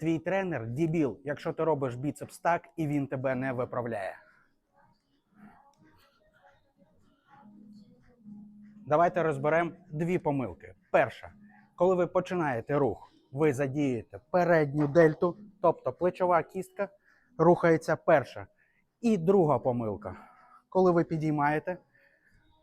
Твій тренер дібіл, якщо ти робиш біцепс так і він тебе не виправляє. Давайте розберемо дві помилки. Перша, коли ви починаєте рух, ви задієте передню дельту, тобто плечова кістка рухається перша. І друга помилка, коли ви підіймаєте,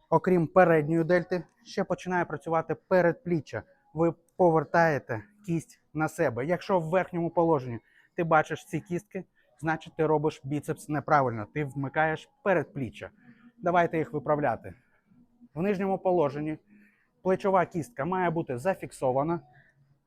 окрім передньої дельти, ще починає працювати передпліччя. Ви повертаєте кість на себе. Якщо в верхньому положенні ти бачиш ці кістки, значить ти робиш біцепс неправильно. Ти вмикаєш передпліччя. Давайте їх виправляти. В нижньому положенні плечова кістка має бути зафіксована,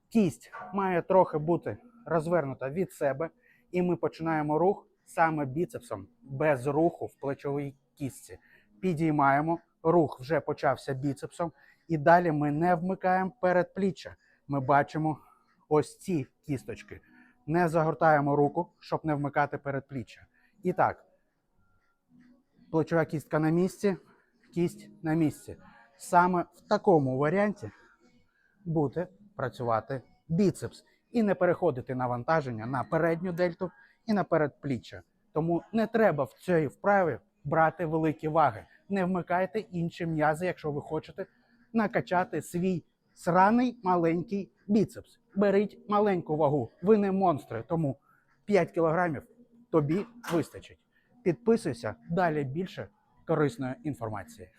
кість має трохи бути розвернута від себе, і ми починаємо рух саме біцепсом, без руху в плечовій кістці. Підіймаємо, рух вже почався біцепсом, і далі ми не вмикаємо передпліччя. Ми бачимо ось ці кісточки. Не загортаємо руку, щоб не вмикати передпліччя. І так, плечова кістка на місці, кість на місці. Саме в такому варіанті буде працювати біцепс і не переходити навантаження на передню дельту і на передпліччя. Тому не треба в цій вправі брати великі ваги. Не вмикайте інші м'язи, якщо ви хочете накачати свій сраний маленький біцепс. Беріть маленьку вагу. Ви не монстри, тому 5 кілограмів тобі вистачить. Підписуйся, далі більше корисної інформації.